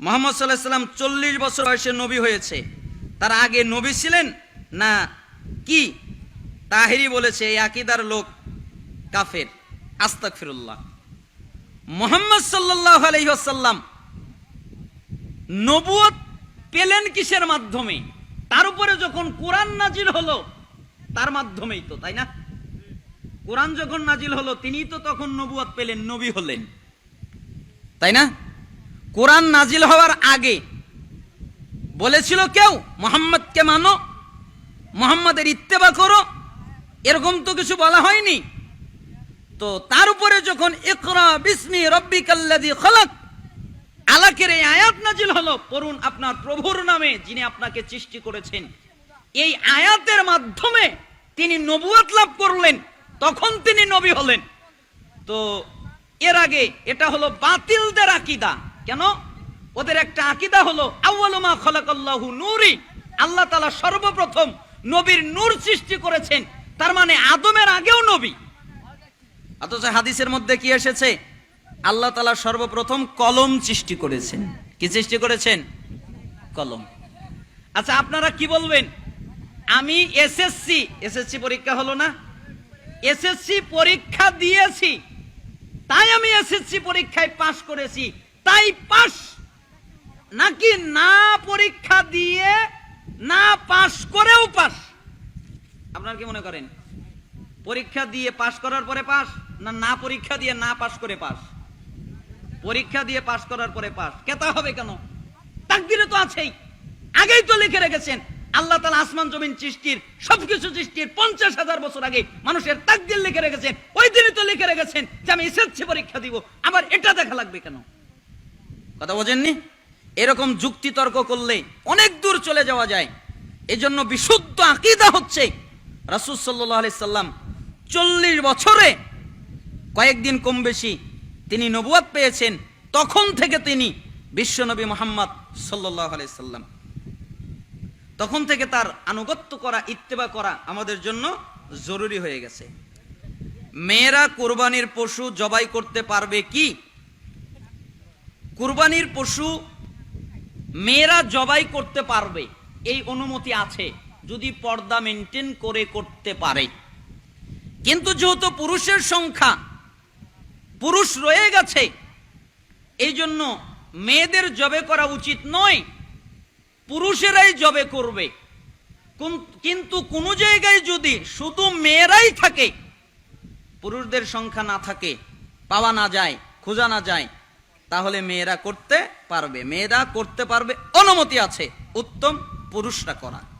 মোহাম্মদ সাল্লাহ সাল্লাম চল্লিশ বছর বয়সে নবী হয়েছে। তার আগে নবী ছিলেন না কি? তাহেরি বলেছে, এই আকিদার লোক কাফের। আস্তাক ফিরুল্লাহ মোহাম্মদ সাল্লাহ আলহিহাসাল্লাম নবুয়ত পেলেন কিসের মাধ্যমে? তার উপরে যখন কোরআন নাজিল হলো, তার মাধ্যমেই তো, তাই না? কোরআন যখন নাজিল হলো তিনি তো তখন নবুয়ত পেলেন, নবী হলেন। তাই না? কোরআন নাজিল হওয়ার আগে বলেছিল কেউ, মোহাম্মদকে মানো, মোহাম্মদের ইত্তেবা করো। এরকম তো কিছু বলা হয়নি। তো তার উপরে যখন ইকরা বিসমি রব্বিকাল্লাযী খলাক, আলাকের এই আয়াত নাজিল হলো, পড়ুন আপনার প্রভুর নামে, যিনি আপনাকে সৃষ্টি করেছেন। এই আয়াতের মাধ্যমে তিনি নবুয়ত লাভ করলেন, তখন তিনি নবী হলেন। তো এর আগে এটা হলো বাতিলদের আকিদা। কেন? ওদের একটা আকিদা হলো আউয়ালুমা খলাকাল্লাহু নূরি। আল্লাহ তাআলা সর্বপ্রথম নবীর নূর সৃষ্টি করেছেন। তার মানে আদমের আগেও নবী। অথচ হাদিসের মধ্যে কি এসেছে? আল্লাহ তালা সর্বপ্রথম কলম সৃষ্টি করেছেন। কি সৃষ্টি করেছেন? কলম। আচ্ছা আপনারা কি বলবেন? আমি এসএসসি এসএসসি পরীক্ষা হলো না? এসএসসি পরীক্ষা দিয়েছি, তাই আমি এসএসসি পরীক্ষায় পাশ করেছি। তাই পাশ নাকি না পরীক্ষা দিয়ে না পাশ করেও পাশ আপনারা কি মনে করেন? পরীক্ষা দিয়ে পাশ করার পরে পাস না না পরীক্ষা দিয়ে না পাশ করে পাস? পরীক্ষা দিয়ে পাশ করার পরে পাস। কেতা হবে কেন? তাকদিরে তো আছেই। আগেই তো লিখে রেখেছেন, আল্লাহ তালা আসমান জমিন সৃষ্টির সবকিছু সৃষ্টির পঞ্চাশ হাজার বছর আগে মানুষের তাকদির লিখে রেখেছেন, ওই দিনই তো লিখে রেখেছেন যে আমি এসএসসি পরীক্ষা দিব আমার এটা দেখা লাগবে কেন? কথা বোঝেননি? এরকম যুক্তি তর্ক করলে অনেক দূর চলে যাওয়া যায়। এজন্য বিশুদ্ধ আকিদা হচ্ছে রাসুল সাল্লাহ আলি সাল্লাম চল্লিশ বছরে কয়েকদিন কম বেশি তিনি নবুয়াত পেয়েছেন, তখন থেকে তিনি বিশ্বনবী মোহাম্মদ সাল্লাহ আলি সাল্লাম। তখন থেকে তার আনুগত্য করা, ইত্তেবা করা আমাদের জন্য জরুরি হয়ে গেছে। মেয়েরা কোরবানির পশু জবাই করতে পারবে কি? কুরবানির পশু মেয়েরা জবাই করতে পারবে, এই অনুমতি আছে, যদি পর্দা মেনটেন করে করতে পারে। কিন্তু যেহেতু পুরুষের সংখ্যা, পুরুষ রয়ে গেছে, এই জন্য মেয়েদের জবে করা উচিত নয়, পুরুষেরাই জবে করবে। কিন্তু কোনো জায়গায় যদি শুধু মেয়েরাই থাকে, পুরুষদের সংখ্যা না থাকে, পাওয়া না যায়, খোঁজা না যায় তাহলে মেয়েরা করতে পারবে। মেয়েরা করতে পারবে। অনুমতি আছে। উত্তম পুরুষরা করা।